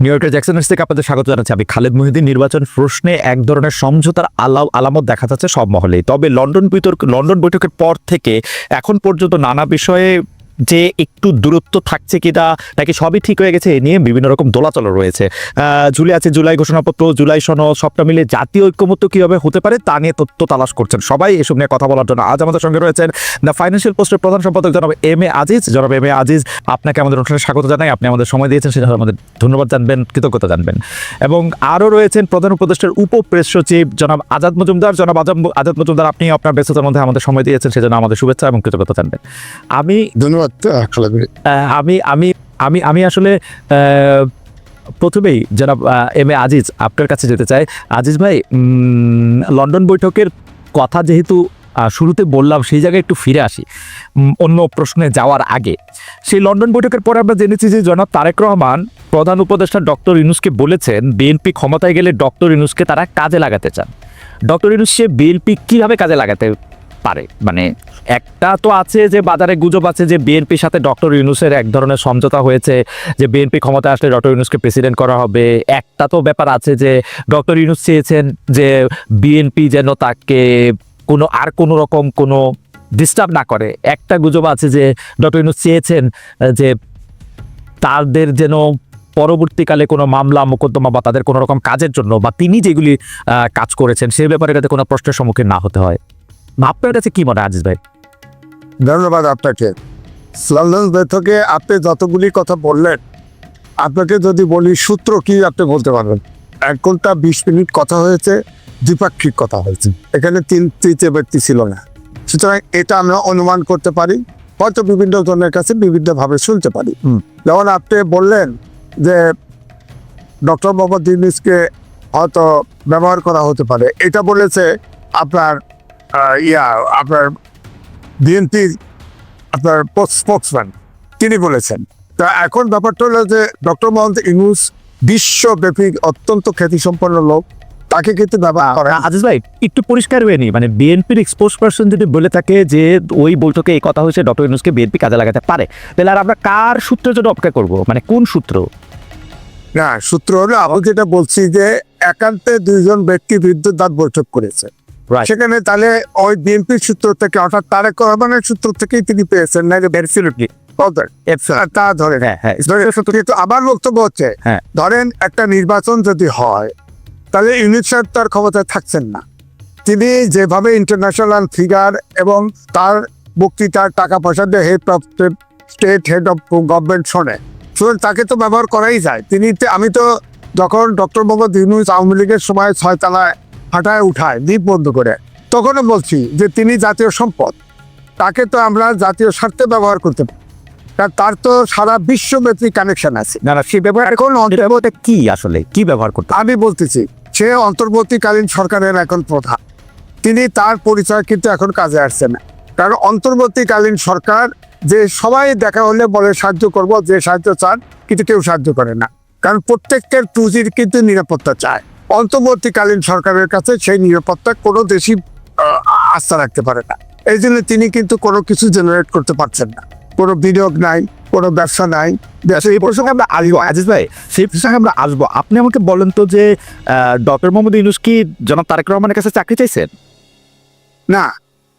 New ইয়র্কের Jackson থেকে আপনাদের স্বাগত জানাচ্ছি। আমি খালেদ মহিউদ্দিন। নির্বাচন প্রশ্নে এক ধরনের সমঝোতার আলাও আলামত দেখা যাচ্ছে সব মহলেই। তবে লন্ডন বিতর্ক লন্ডন বৈঠকের পর থেকে এখন পর্যন্ত নানা বিষয়ে যে একটু দূরত্ব থাকছে কিনা নাকি সবই ঠিক হয়ে গেছে, এ নিয়ে বিভিন্ন রকম দোলাচল রয়েছে। জুলাই আছে জুলাই ঘোষণাপত্র, জুলাই সনদ, সবটা মিলে জাতীয় ঐক্যমত্য কীভাবে হতে পারে, তা নিয়ে তথ্য তালাশ করছেন সবাই। এসব নিয়ে কথা বলার জন্য আজ আমাদের সঙ্গে রয়েছেন দ্য ফাইন্যান্সিয়াল পোস্টের প্রধান সম্পাদক জনাব এম এ আজিজ। জনাব এম এ আজিজ, আপনাকে আমাদের অনুষ্ঠানে স্বাগত জানাই। আপনি আমাদের সময় দিয়েছেন, সেটা আমাদের ধন্যবাদ জানবেন, কৃতজ্ঞতা জানবেন। এবং আরও রয়েছেন প্রধান উপদেষ্টার উপ প্রেস সচিব জনাব আজাদ মজুমদার। জনাব আজাদ আজাদ মজুমদার, আপনি আপনার ব্যস্ততার মধ্যে আমাদের সময় দিয়েছেন, সেজন্য আমাদের শুভেচ্ছা এবং কৃতজ্ঞতা জানবেন। আমি ধন্যবাদ। আহ, আমি আমি আমি আমি আসলে প্রথমেই জনাব এম এ আজিজ আপনার কাছে যেতে চাই। আজিজ ভাই লন্ডন বৈঠকের কথা যেহেতু শুরুতে বললাম সেই জায়গায় একটু ফিরে আসি অন্য প্রশ্নে যাওয়ার আগে। সেই লন্ডন বৈঠকের পরে আমরা জেনেছি যে জনাব তারেক রহমান প্রধান উপদেষ্টা ডক্টর ইনুসকে বলেছেন বিএনপি ক্ষমতায় গেলে ডক্টর ইনুসকে তারা কাজে লাগাতে চান। ডক্টর ইনুস সে বিএনপি কীভাবে কাজে লাগাতে পারে? মানে একটা তো আছে যে বাজারে গুজব আছে যে বিএনপির সাথে ডক্টর ইউনুসের এক ধরনের সমঝোতা হয়েছে যে বিএনপি ক্ষমতা আসলে ডক্টর ইউনুসকে প্রেসিডেন্ট করা হবে। একটা তো ব্যাপার আছে যে ডক্টর ইউনুস চেয়েছেন যে বিএনপি যেন তাকে কোনো আর কোনো রকম কোনো ডিস্টার্ব না করে। একটা গুজব আছে যে ডক্টর ইউনুস চেয়েছেন যে তাদের যেন পরবর্তীকালে কোনো মামলা, মোকদ্দমা বা তাদের কোনো রকম কাজের জন্য বা তিনি যেগুলি কাজ করেছেন সে ব্যাপারে যাতে কোনো প্রশ্নের সম্মুখীন না হতে হয়। আপনার কাছে কি মনে হয়, আজিজ ভাই? ধন্যবাদ আপনাকে। লন্ডন বৈঠকে আপনি যতগুলি কথা বললেন আপনাকে যদি বলি সূত্র কি আপনি বলতে পারবেন? এক ঘণ্টা বিশ মিনিট কথা হয়েছে দ্বিপাক্ষিক কথা হয়েছে। এখানে তিন তৃতীয় ব্যক্তি ছিল না। সুতরাং এটা আমরা অনুমান করতে পারি হয়তো বিভিন্ন জনের কাছে বিভিন্নভাবে শুনতে পারি। যেমন আপনি বললেন যে ডক্টর মোহাম্মদ ইউনিসকে হয়তো ব্যবহার করা হতে পারে। এটা বলেছে আপনার ইয়া আপনার বিএনপির আপনার স্পোক্সম্যান তিনি বলেছেন তা এখন ব্যাপারটা হলো যে ডক্টর মোহাম্মদ ইউনুস বিশ্বব্যাপী অত্যন্ত খ্যাতিসম্পন্ন লোক তাকে কিন্তু আজিজ ভাই একটু পরিষ্কার হয়ে নি মানে বিএনপির এক্সপোজ পার্সন যদি বলে থাকে যে ওই বৈঠকে এই কথা হয়েছে ডক্টর ইউনুসকে বিএনপি কাজে লাগাতে পারে তাহলে আর আমরা কার সূত্রের জন্য অপেক্ষা করব? মানে কোন সূত্র? না সূত্র হলো আমি যেটা বলছি যে একান্তে দুইজন ব্যক্তি বিরুদ্ধে তার বৈঠক করেছে. সেখানে তাহলে ওই বিএনপির সূত্র থেকে অর্থাৎ তারেক রহমানের সূত্র থেকেই তিনি পেয়েছেন না Absolutely. তা ধরে হ্যাঁ হ্যাঁ। কিন্তু আমার বক্তব্য হচ্ছে হ্যাঁ। ধরেন একটা নির্বাচন যদি হয় তাহলে ইউনিট সাহেব তার ক্ষমতায় থাকছেন না। তিনি যেভাবে ইন্টারন্যাশনাল ফিগার এবং তার বক্তৃতার টাকা পয়সা দিয়ে head of state head of government শোনে সুতরাং তাকে তো ব্যবহার করাই যায়। তিনি আমি তো যখন ডক্টর মোহাম্মদ ইউনুস আওয়ামী লীগের সময় ছয়তলায় হাঁটায় উঠায় দ্বীপ বন্ধ করে। তখনও বলছি যে তিনি জাতীয় সম্পদ তাকে তো আমরা জাতীয় স্বার্থে ব্যবহার করতে পারি। কারণ তার তো সারা বিশ্বব্যাপী কানেকশন আছে। না না সে ব্যবহার এখন কি আসলে? কি ব্যবহার করতে আমি বলতেছি সে অন্তর্বর্তীকালীন সরকারের এখন প্রধান। তিনি তার পরিচয় কিন্তু এখন কাজে আসছে না। কারণ অন্তর্বর্তীকালীন সরকার যে সবাই দেখা হলে বলে সাহায্য করব যে সাহায্য চান কিন্তু কেউ সাহায্য করে না। কারণ প্রত্যেকের টুজির কিন্তু নিরাপত্তা চায়। অন্তর্বর্তীকালীন সরকারের কাছে সেই নিরাপত্তা কোনো দেশই আস্থা রাখতে পারে না। এই জন্য তিনি কিন্তু কোনো কিছু জেনারেট করতে পারছেন না। কোনো বিনিয়োগ নাই কোনো ব্যবসা নাই। আসলে এই প্রসঙ্গে আমরা আসব। আজিজ ভাই সেই প্রসঙ্গে আমরা আসব। আপনি আমাকে বলেন তো যে ডক্টর মোহাম্মদ ইউনুস কি জনাব তারেক রহমানের কাছে চাকরি চাইছেন? না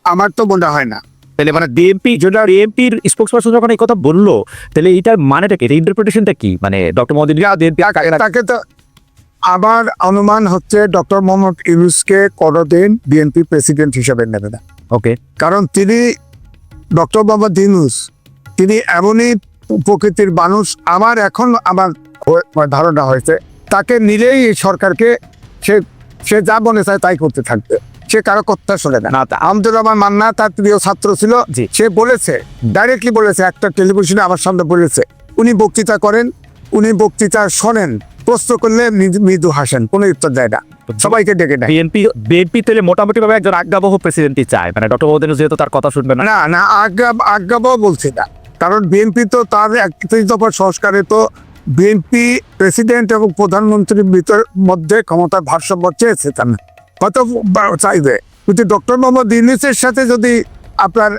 আমার তো মনে হয় না। তাহলে মানে বিএনপি যেটা বিএনপির স্পোক্স পার্সন যখন এই কথা বলল তাহলে এটার মানেটা কি? ইন্টারপ্রিটেশনটা কি? মানে ডক্টর মোহাম্মদ তাকে তো আমার অনুমান হচ্ছে ডক্টর মোহাম্মদ ইউনুসকে কোনোদিন বিএনপি প্রেসিডেন্ট হিসেবে নেবে না। ওকে। কারণ তিনি ডক্টর মোহাম্মদ ইউনুস তিনি এমনই প্রকৃতির মানুষ আমার এখন আমার ধারণা হয়েছে তাকে নিলেই এই সরকারকে সে সে যা মনে চায় তাই করতে থাকবে। সে কারও কথা শোনে না। আহমদুর রহমান মান্না তার প্রিয় ছাত্র ছিল। সে বলেছে ডাইরেক্টলি বলেছে একটা টেলিভিশনে আমার সামনে বলেছে উনি বক্তৃতা করেন উনি বক্তৃতা শোনেন প্রশ্ন করলে মৃদু- হাসেন কোনো উত্তর দেয় না। সবাইকে ডেকে নেয়। বিএনপি বিএনপি তাহলে মোটামুটি ভাবে একজন আজ্ঞাবহ প্রেসিডেন্টই চায়। মানে ডক্টর মোহাম্মদ যেহেতু তার কথা শুনবে না। না আজ্ঞা আজ্ঞাবাও বলছি না। কারণ বিএনপি তো তার একত্রিশ দফার সংস্কারে তো বিএনপি প্রেসিডেন্ট এবং প্রধানমন্ত্রীর ভিতর মধ্যে ক্ষমতার ভারসাম্য চেয়েছে তার। হয়তো চাইবে। কিন্তু ডক্টর মোহাম্মদ ইউনিসের সাথে যদি আপনার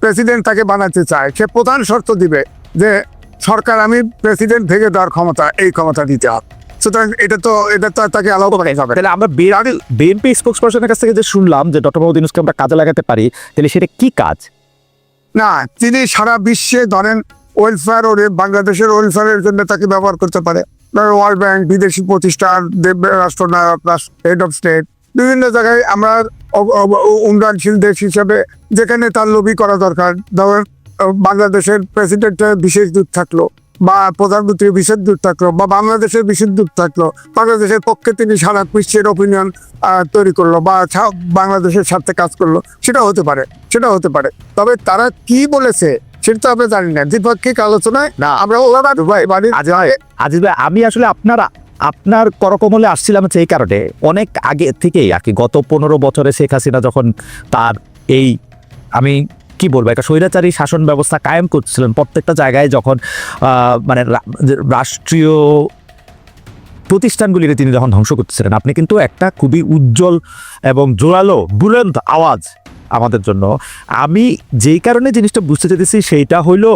প্রেসিডেন্ট তাকে বানাতে চায় সে প্রধান শর্ত দিবে যে সরকার আমি প্রেসিডেন্ট থেকে দেওয়ার ক্ষমতা এই ক্ষমতা দিতে হবে। সুতরাং এটা তো এটা তো তাকে তাহলে আমরা বিএনপি কাছ থেকে যে শুনলাম যে ডক্টর মোহাম্মদ ইউনুসকে আমরা কাজে লাগাতে পারি তাহলে সেটা কি কাজ? না তিনি সারা বিশ্বে ধরেন ওয়েলফেয়ার ও বাংলাদেশের ওয়েলফেয়ারের জন্য তাকে ব্যবহার করতে পারে। ওয়ার্ল্ড ব্যাংক বিদেশি প্রতিষ্ঠান দেব- রাষ্ট্রনায়ক হেড অফ স্টেট বিভিন্ন জায়গায় আমরা উন্নয়নশীল দেশ হিসেবে যেখানে তার লবি করা দরকার। ধরেন বাংলাদেশের প্রেসিডেন্টের বিশেষ দূত থাকল বা প্রধানমন্ত্রীর বিশেষ দূত থাকল বা বাংলাদেশের বিশেষ দূত থাকল বাংলাদেশের পক্ষে তিনি সারা বিশ্বের অপিনিয়ন তৈরি করল বা বাংলাদেশের স্বার্থে কাজ করল সেটা হতে পারে সেটা হতে পারে তবে তারা কি বলেছে সেটা তো আমরা জানি না দ্বিপাক্ষিক আলোচনায় না। আমরা ওরা দুবাই বাড়ির আজিজ ভাই আজিজ ভাই আমি আসলে আপনার আপনার করকমলে আসছিলাম হচ্ছে এই কারণে অনেক আগে থেকেই আর কি গত পনেরো বছরে শেখ হাসিনা যখন তার এই আমি কি বলব, একটা স্বৈরাচারী শাসন ব্যবস্থা কায়েম করছিলেন প্রত্যেকটা জায়গায় যখন মানে রাষ্ট্রীয় প্রতিষ্ঠানগুলিকে তিনি যখন ধ্বংস করতেছিলেন আপনি কিন্তু একটা খুবই উজ্জ্বল এবং জোরালো, বুলন্দ আওয়াজ আমাদের জন্য। আমি যেই কারণে জিনিসটা বুঝতে চেতেছি সেইটা হইল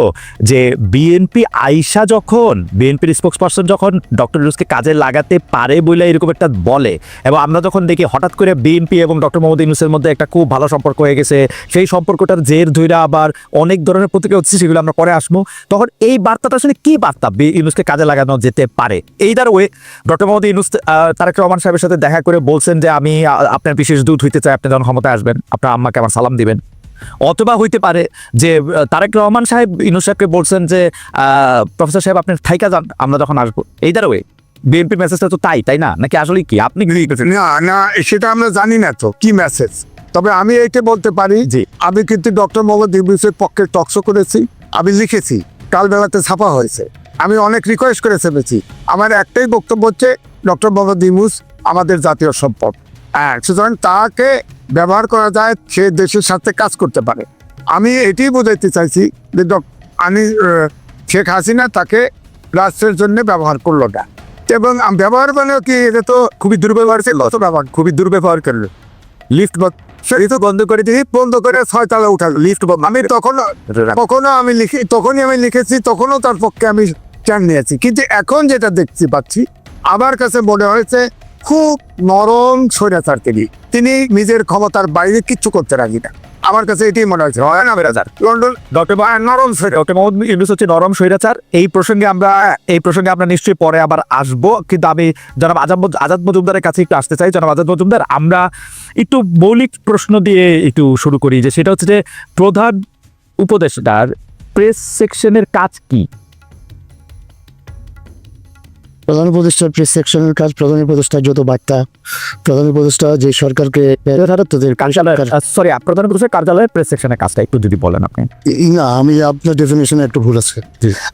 যে বিএনপি আইসা যখন, বিএনপির স্পোক্স পার্সন যখন ডক্টর ইউনুসকে কাজে লাগাতে পারে বলে এরকম একটা বলে, এবং আমরা যখন দেখি হঠাৎ করে বিএনপি এবং ডক্টর মোহাম্মদ ইউনুসের মধ্যে একটা খুব ভালো সম্পর্ক হয়ে গেছে, সেই সম্পর্কটার জের ধৈরা আবার অনেক ধরনের প্রতিক্রিয়া হচ্ছে, সেগুলো আমরা পরে আসব। তখন এই বার্তাটা আসলে কি বার্তা ইউনুসকে কাজে লাগানো যেতে পারে? এই এইটার ওয়ে ডক্টর মোহাম্মদ ইউনুস তারেক রহমান সাহেবের সাথে দেখা করে বলছেন যে আমি আপনার বিশেষ দূত হইতে চাই, আপনি যখন ক্ষমতায় আসবেন, আপনার আম্মাকে আমার সালাম দিবেন। অথবা হইতে পারে যে তারেক রহমান সাহেব ইউনুস সাহেবকে বলছেন যে প্রফেসর সাহেব আপনি থাইকা যান আমরা যখন আসব। এইটার ওয়ে বিএনপির মেসেজটা তো তাই তাই না? নাকি আসলে কি? আপনি? না না সেটা আমরা জানি না তো কি মেসেজ তবে আমি এইটা বলতে পারি যে আমি কিন্তু ডক্টর মোহাম্মদ ইউনুসের পক্ষে টকশো করেছি আমি লিখেছি কাল বেলাতে ছাপা হয়েছে। আমি অনেক রিকোয়েস্ট করে ফেলেছি। আমার একটাই বক্তব্য হচ্ছে ডক্টর মোহাম্মদ ইউনুস আমাদের জাতীয় সম্পদ। হ্যাঁ সুতরাং তাকে ব্যবহার করা যায় সে দেশের সাথে কাজ করতে পারে। আমি এটি বোঝাইতে চাইছি যে ডক- আমি শেখ হাসিনা তাকে রাষ্ট্রের জন্য ব্যবহার করল না। এবং ব্যবহার মানে কি এটা তো খুবই দুর্ব্যবহার ছিল তো ব্যবহার খুবই দুর্ব্যবহার করল। লিফট সেই তো বন্ধ করে দিই বন্ধ করে ছয় ছয়তলা উঠালো। লিফট আমি তখন কখনো আমি লিখি তখনই আমি লিখেছি তখনও তার পক্ষে আমি চান নিয়েছি। কিন্তু এখন যেটা দেখছি পাচ্ছি আমার কাছে মনে হয়েছে খুব নরম স্বৈরাচার তিনি। তিনি নিজের ক্ষমতার বাইরে কিচ্ছু করতে রাখি না। আমার কাছে এটাই মনে হয়েছে। হয় না বেরাজার লন্ডন? ডক্টর হ্যাঁ, নরম ডক্টর মোহাম্মদ ইউনুস হচ্ছে নরম স্বৈরাচার। এই প্রসঙ্গে আমরা এই প্রসঙ্গে আমরা নিশ্চয়ই পরে আবার আসব। কিন্তু আমি জনাব আজাদ আজাদ মজুমদারের কাছে একটু আসতে চাই। জনাব আজাদ মজুমদার আমরা একটু মৌলিক প্রশ্ন দিয়ে একটু শুরু করি যে সেটা হচ্ছে যে প্রধান উপদেষ্টার প্রেস সেকশনের কাজ কি? প্রধান উপদেষ্টার প্রেস সেকশনের কাজ প্রধান উপদেষ্টার যত বার্তা প্রধান উপদেষ্টা যে সরকারকে সরি প্রধান উপদেষ্টার কার্যালয়ের প্রেস সেকশনের কাজটা একটু যদি বলেন আপনি। না আমি আপনার ডেফিনেশনে একটু ভুল আছে।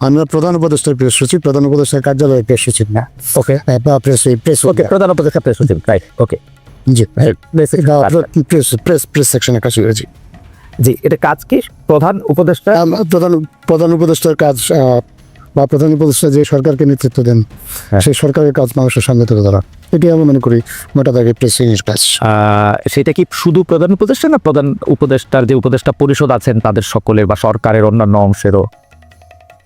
আমরা প্রধান উপদেষ্টার প্রেস সচিব প্রধান উপদেষ্টার কার্যালয়ের প্রেস সচিব না। ওকে বা প্রেস প্রেস ওকে প্রধান উপদেষ্টা প্রেস সচিব right okay ji. Press press press সেকশনের কাজ করেছি জি এটা কাজ কি? প্রধান উপদেষ্টা? প্রধান প্রধান উপদেষ্টার কাজ বা প্রধান উপদেষ্টা যে সরকারকে নেতৃত্ব দেন হ্যাঁ। সেই সরকারের কাজ মানুষের সামনে তুলে ধরা। এটি আমি মনে করি মোটা দাগে প্রেসিংয়ের কাজ। সেটা কি শুধু প্রধান উপদেষ্টা না প্রধান উপদেষ্টার যে উপদেষ্টা পরিষদ আছেন তাদের সকলের বা সরকারের অন্যান্য অংশেরও?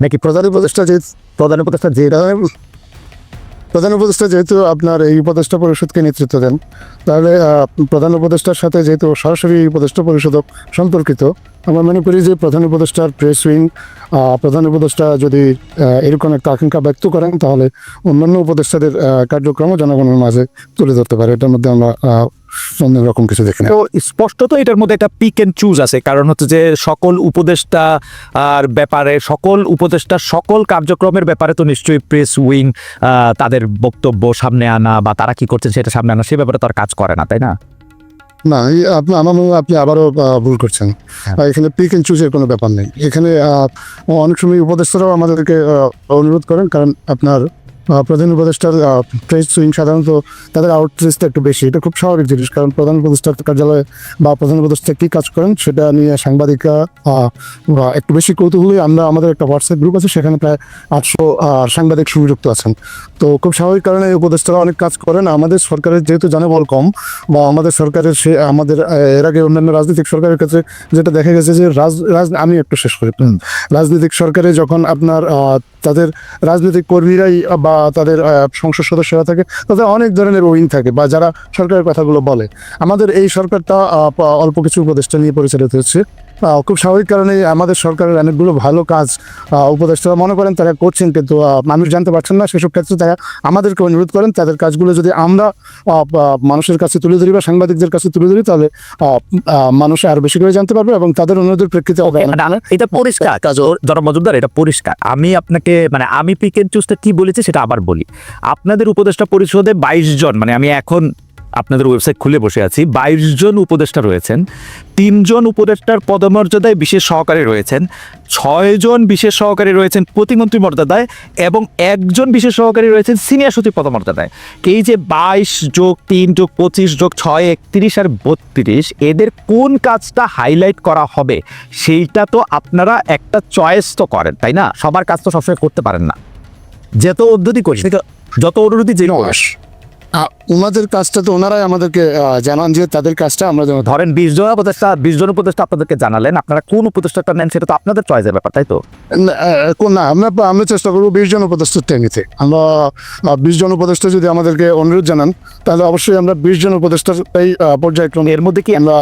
নাকি প্রধান উপদেষ্টা যে প্রধান উপদেষ্টা যে প্রধান উপদেষ্টা যেহেতু আপনার এই উপদেষ্টা পরিষদকে নেতৃত্ব দেন তাহলে প্রধান উপদেষ্টার সাথে যেহেতু সরাসরি উপদেষ্টা পরিষদ সম্পর্কিত আমরা মনে করি যে প্রধান উপদেষ্টার প্রেস উইং প্রধান উপদেষ্টা যদি এরকম একটা আকাঙ্ক্ষা ব্যক্ত করেন, তাহলে অন্যান্য উপদেষ্টাদের কার্যক্রমও জনগণের মাঝে তুলে ধরতে পারে। এটার মধ্যে আমরা রকম কিছু দেখি তো স্পষ্টত এটার মধ্যে একটা পিক এন্ড চুজ আছে, কারণ হচ্ছে যে সকল উপদেষ্টা, আর ব্যাপারে সকল উপদেষ্টার সকল কার্যক্রমের ব্যাপারে তো নিশ্চয়ই প্রেস উইং তাদের বক্তব্য সামনে আনা বা তারা কি করছেন সেটা সামনে আনা, সে ব্যাপারে তো আর কাজ করে না, তাই না? না আপনি আমার মনে হয় আপনি আবারও ভুল করছেন হ্যাঁ। এখানে পিক অ্যান্ড চুজের কোনো ব্যাপার নেই এখানে অনেক সময় উপদেষ্টারাও আমাদেরকে অনুরোধ করেন কারণ আপনার প্রধান উপদেষ্টার প্রেস সুইং সাধারণত তাদের আউটরিচটা একটু বেশি। এটা খুব স্বাভাবিক জিনিস, কারণ প্রধান উপদেষ্টার কার্যালয়ে বা প্রধান উপদেষ্টা কী কাজ করেন সেটা নিয়ে সাংবাদিকরা একটু বেশি কৌতূহলী। আমরা, আমাদের একটা হোয়াটসঅ্যাপ গ্রুপ আছে, সেখানে প্রায় আটশো সাংবাদিক সংযুক্ত আছেন। তো খুব স্বাভাবিক কারণে এই উপদেষ্টারা অনেক কাজ করেন। আমাদের সরকারের যেহেতু জনবল কম, বা আমাদের সরকারের সে, আমাদের এর আগে অন্যান্য রাজনৈতিক সরকারের ক্ষেত্রে যেটা দেখা গেছে যে রাজ আমি একটু শেষ করি। রাজনৈতিক সরকারে যখন আপনার তাদের রাজনৈতিক কর্মীরাই বা তাদের সংসদ সদস্যরা থাকে তাদের অনেক ধরনের উইং থাকে বা যারা সরকারের কথাগুলো বলে। আমাদের এই সরকারটা অল্প কিছু উপদেষ্টা নিয়ে পরিচালিত হচ্ছে। খুব স্বাভাবিক কারণে আমাদের সরকারের অনেকগুলো ভালো কাজ আহ, উপদেষ্টারা মনে করেন তারা করছেন কিন্তু মানুষ জানতে পারছেন না। সেসব ক্ষেত্রে তারা আমাদেরকে অনুরোধ করেন তাদের কাজগুলো যদি আমরা মানুষের কাছে তুলে ধরি বা সাংবাদিকদের কাছে তুলে ধরি তাহলে মানুষ আরও বেশি করে জানতে পারবে এবং তাদের অনুরোধের প্রেক্ষিতে এটা পরিষ্কার কাজ জনাব মজুমদার এটা পরিষ্কার। আমি আপনাকে মানে আমি পিক এন্ড চুজটা কি বলেছি সেটা আবার বলি, আপনাদের উপদেষ্টা পরিষদে বাইশ জন মানে আমি এখন আপনাদের ওয়েবসাইট খুলে বসে আছি, বাইশ জন উপদেষ্টা রয়েছেন তিনজন উপদেষ্টার পদমর্যাদায় বিশেষ সহকারী রয়েছেন ছয়জন বিশেষ সহকারী রয়েছেন প্রতিমন্ত্রী মর্যাদায় এবং একজন বিশেষ সহকারী রয়েছেন সিনিয়র সচিব পদমর্যাদায়। এই যে বাইশ যোগ তিন যোগ পঁচিশ যোগ ছয়, একত্রিশ আর বত্রিশ, এদের কোন কাজটা হাইলাইট করা হবে? সেইটা তো আপনারা একটা চয়েস তো করেন, তাই না? সবার কাজ তো সবসময় করতে পারেন না। যত পদ্ধতি করি যত অনুরোধই যে ওনাদের কাজটা তো ওনারাই আমাদেরকে জানান যে তাদের কাজটা আমরা যেন ধরেন বিশ জন উপদেষ্টা বিশ জন উপদেষ্টা আপনাদেরকে জানালেন আপনারা কোন উপদেষ্টাটা নেন সেটা তো আপনাদের চয়েসের ব্যাপার তাই তো? না, আমরা আমরা চেষ্টা করব বিশ জন উপদেষ্টা নিতে আমরা বিশ জন উপদেষ্টা যদি আমাদেরকে অনুরোধ জানান তাহলে অবশ্যই আমরা বিশ জন উপদেষ্টার এই আহ, পর্যায়ক্রমে এর মধ্যে কি আমরা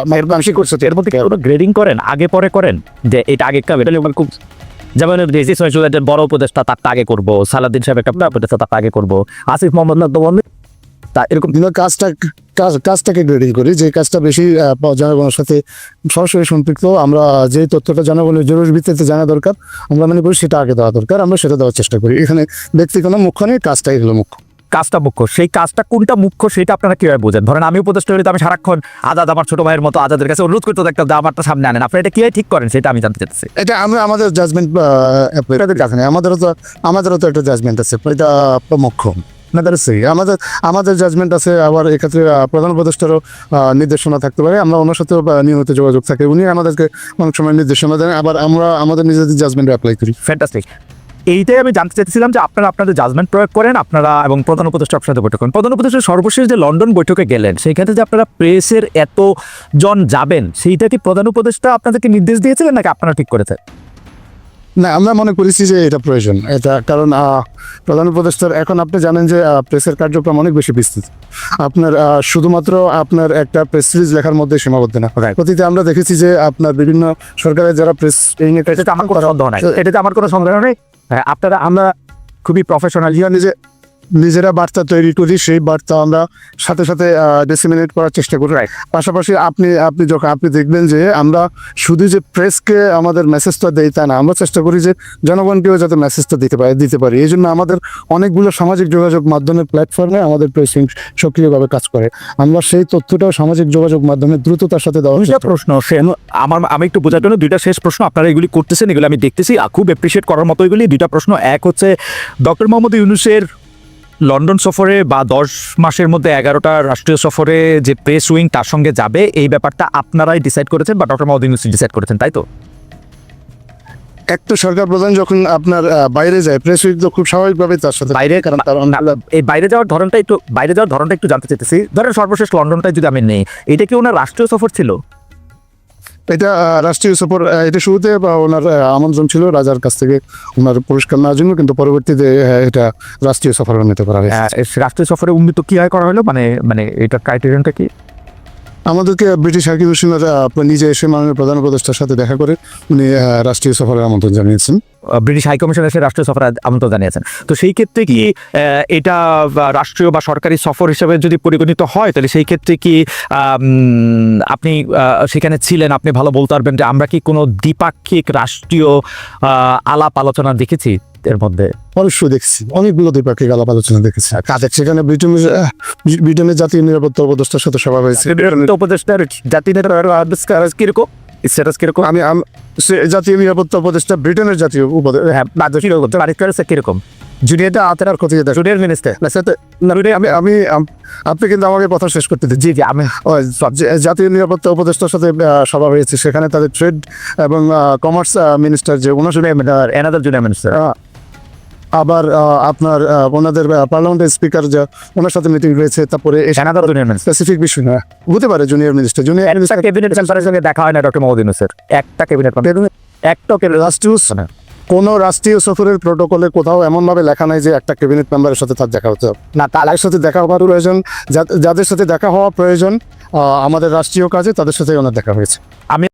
করছে। এর মধ্যে কি কোনো গ্রেডিং করেন আগে পরে করেন? যে এটা আগে যেমন খুব যেমন রেজি একটা বড় উপদেষ্টা তার আগে করব। সালাদিন সাহেব একটা উপদেষ্টা তার আগে করব। আসিফ মোহাম্মদ নদ্দমন্দি তা এরকম কাজটা, কাজ, কাজটাকে গ্রেডিং করি, যে কাজটা বেশি জনগণের সাথে সরাসরি সম্পৃক্ত, আমরা যে তথ্যটা জনগণের জরুরি ভিত্তিতে জানা দরকার, আমরা মনে করি সেটা আগে দেওয়া দরকার, আমরা সেটা দেওয়ার চেষ্টা করি। এখানে ব্যক্তি কোনো মুখ্য নেই, কাজটাই হলো মুখ্য। কাজটা মুখ্য। সেই কাজটা কোনটা মুখ্য সেটা আপনারা কীভাবে বোঝেন? ধরেন আমি উপদেষ্টা হলে তো আমি সারাক্ষণ আজাদ আমার ছোট ভাইয়ের মতো আজাদের কাছে অনুরোধ করতে থাকতাম যে আমারটা সামনে আনেন। আপনারা এটা কীভাবে ঠিক করেন সেটা আমি জানতে চাচ্ছি। এটা আমরা আমাদের জাজমেন্ট আমাদেরও তো আমাদেরও তো একটা জাজমেন্ট আছে। এটা মুখ্য। আপনাদের সেই আমাদের আমাদের জাজমেন্ট আছে। আবার এক্ষেত্রে প্রধান উপদেষ্টারও নির্দেশনা থাকতে পারে। আমরা ওনার সাথেও নিয়মিত যোগাযোগ থাকে। উনি আমাদেরকে অনেক সময় নির্দেশনা দেন। আবার আমরা আমাদের নিজেদের জাজমেন্ট অ্যাপ্লাই করি। ফ্যান্টাস্টিক এইটাই আমি জানতে চাইছিলাম যে আপনারা আপনাদের জাজমেন্ট প্রয়োগ করেন আপনারা এবং প্রধান উপদেষ্টা আপনার সাথে বৈঠক করেন। প্রধান উপদেষ্টা সর্বশেষ যে লন্ডন বৈঠকে গেলেন সেইখানে যে আপনারা প্রেসের এত জন যাবেন সেইটা কি প্রধান উপদেষ্টা আপনাদেরকে নির্দেশ দিয়েছিলেন নাকি আপনারা ঠিক করেছেন? না আমরা মনে করেছি যে এটা প্রয়োজন। এটা কারণ প্রধান উপদেষ্টার এখন আপনি জানেন যে প্রেসের কার্যক্রম অনেক বেশি বিস্তৃত। আপনার শুধুমাত্র আপনার একটা প্রেস সিরিজ লেখার মধ্যে সীমাবদ্ধ না. অতীতে আমরা দেখেছি যে আপনার বিভিন্ন সরকারের যারা প্রেস এই নিয়ে এটাতে আমার কোনো সন্দেহ নাই। এটাতে আমার কোনো সন্দেহ নেই। আপনারা আমরা খুবই প্রফেশনাল হিয়ার নিজে নিজেরা বার্তা তৈরি করি সেই বার্তা আমরা সাথে সাথে ডিসিমিনেট করার চেষ্টা করি. পাশাপাশি আপনি আপনি যখন আপনি দেখবেন যে আমরা শুধু যে প্রেসকে আমাদের মেসেজটা দেই তা না আমরা চেষ্টা করি যে জনগণকেও যাতে মেসেজটা দিতে পারে দিতে পারি। এই জন্য আমাদের অনেকগুলো সামাজিক যোগাযোগ মাধ্যমের প্ল্যাটফর্মে আমাদের প্রেসিং সক্রিয়ভাবে কাজ করে। আমরা সেই তথ্যটাও সামাজিক যোগাযোগ মাধ্যমে দ্রুততার সাথে দেওয়া হয়েছে। প্রশ্ন আমার আমি একটু বোঝার জন্য দুইটা শেষ প্রশ্ন আপনারা এগুলি করতেছেন এগুলো আমি দেখতেছি। খুব অ্যাপ্রিসিয়েট করার মতো এগুলি। দুইটা প্রশ্ন এক হচ্ছে ডক্টর মোহাম্মদ ইউনুসের লন্ডন সফরে বা দশ মাসের মধ্যে এগারোটা রাষ্ট্রীয় সফরে যে প্রেস উইং তার সঙ্গে যাবে এই ব্যাপারটা আপনারাই ডিসাইড করেছেন বা ডক্টর ইউনুস ডিসাইড করেছেন তাই তো? এক তো সরকার প্রধান যখন আপনার বাইরে যায় প্রেস উইক তো খুব স্বাভাবিকভাবে তার সাথে বাইরে কারণ তার এই বাইরে যাওয়ার ধরনটা একটু বাইরে যাওয়ার ধরনটা একটু জানতে চাইতেছি। ধরেন সর্বশেষ লন্ডনটাই যদি আমি নেই এটা কি ওনার রাষ্ট্রীয় সফর ছিল? এটা রাষ্ট্রীয় সফর এটা শুরুতে বা ওনার আমন্ত্রণ ছিল রাজার কাছ থেকে ওনার পুরস্কার নেওয়ার জন্য, কিন্তু পরবর্তীতে এটা রাষ্ট্রীয় সফরে উন্নীত করা হয়েছে। রাষ্ট্রীয় সফরে উন্নীত কি হয় করা হলো? মানে মানে এটা ক্রাইটেরিয়ানটা কি? আমাদেরকে ব্রিটিশ কমিশনার আহ, নিজে এসে মাননীয় প্রধান উপদেষ্টার সাথে দেখা করে উনি রাষ্ট্রীয় সফরের আমন্ত্রণ জানিয়েছেন। ব্রিটিশ হাইকমিশন এসে রাষ্ট্রীয় সফরে আমন্ত্রণ জানিয়েছেন। তো সেই ক্ষেত্রে কি এটা রাষ্ট্রীয় বা সরকারি সফর হিসেবে যদি পরিগণিত হয় তাহলে সেই ক্ষেত্রে কি আপনি সেখানে ছিলেন আপনি ভালো বলতে পারবেন যে আমরা কি কোনো দ্বিপাক্ষিক রাষ্ট্রীয় আলাপ আলোচনা দেখেছি? এর মধ্যে। অবশ্যই দেখছি অনেকগুলো দ্বিপাক্ষিক আলাপ আলোচনা দেখেছি। কাদের সেখানে ব্রিটেনের ব্রিটেনের জাতীয় নিরাপত্তা উপদেষ্টার সাথে সভা হয়েছে। উপদেষ্টার জাতি নেতার কীরকম? স্ট্যাটাস কীরকম? আমি জাতীয় নিরাপত্তা উপদেষ্টা ব্রিটেনের জাতীয় উপদেষ্টা হ্যাঁ কীরকম? কীরকম? জুনিয়রটা হাতের আর ক্ষতি দেয় জুনিয়র মিনিস্টার আমি আমি আপনি কিন্তু আমাকে কথা শেষ করতে দিন। জি জি আমি জাতীয় নিরাপত্তা উপদেষ্টার সাথে সভা হয়েছে। সেখানে তাদের ট্রেড এবং কমার্স মিনিস্টার যে ওনার সাথে এনাদার জুনিয়র মিনিস্টার আবার আপনার ওনাদের পার্লামেন্টের স্পিকার যা ওনার সাথে মিটিং রয়েছে তারপরে স্পেসিফিক বিষয় না হতে পারে জুনিয়র মিনিস্টার জুনিয়র ক্যাবিনেট মেম্বারের সঙ্গে দেখা হয় না ডক্টর মোহাম্মদ ইউনুসের একটা ক্যাবিনেট একটা রাষ্ট্রীয় কোন রাষ্ট্রীয় সফরের প্রোটোকলে কোথাও এমনভাবে লেখা নাই যে একটা ক্যাবিনেট মেম্বারের সাথে তার দেখা হতে হবে। না তার সাথে দেখা হওয়ার প্রয়োজন যাদের সাথে দেখা হওয়া প্রয়োজন আমাদের রাষ্ট্রীয় কাজে তাদের সাথে ওনার দেখা হয়েছে। আমি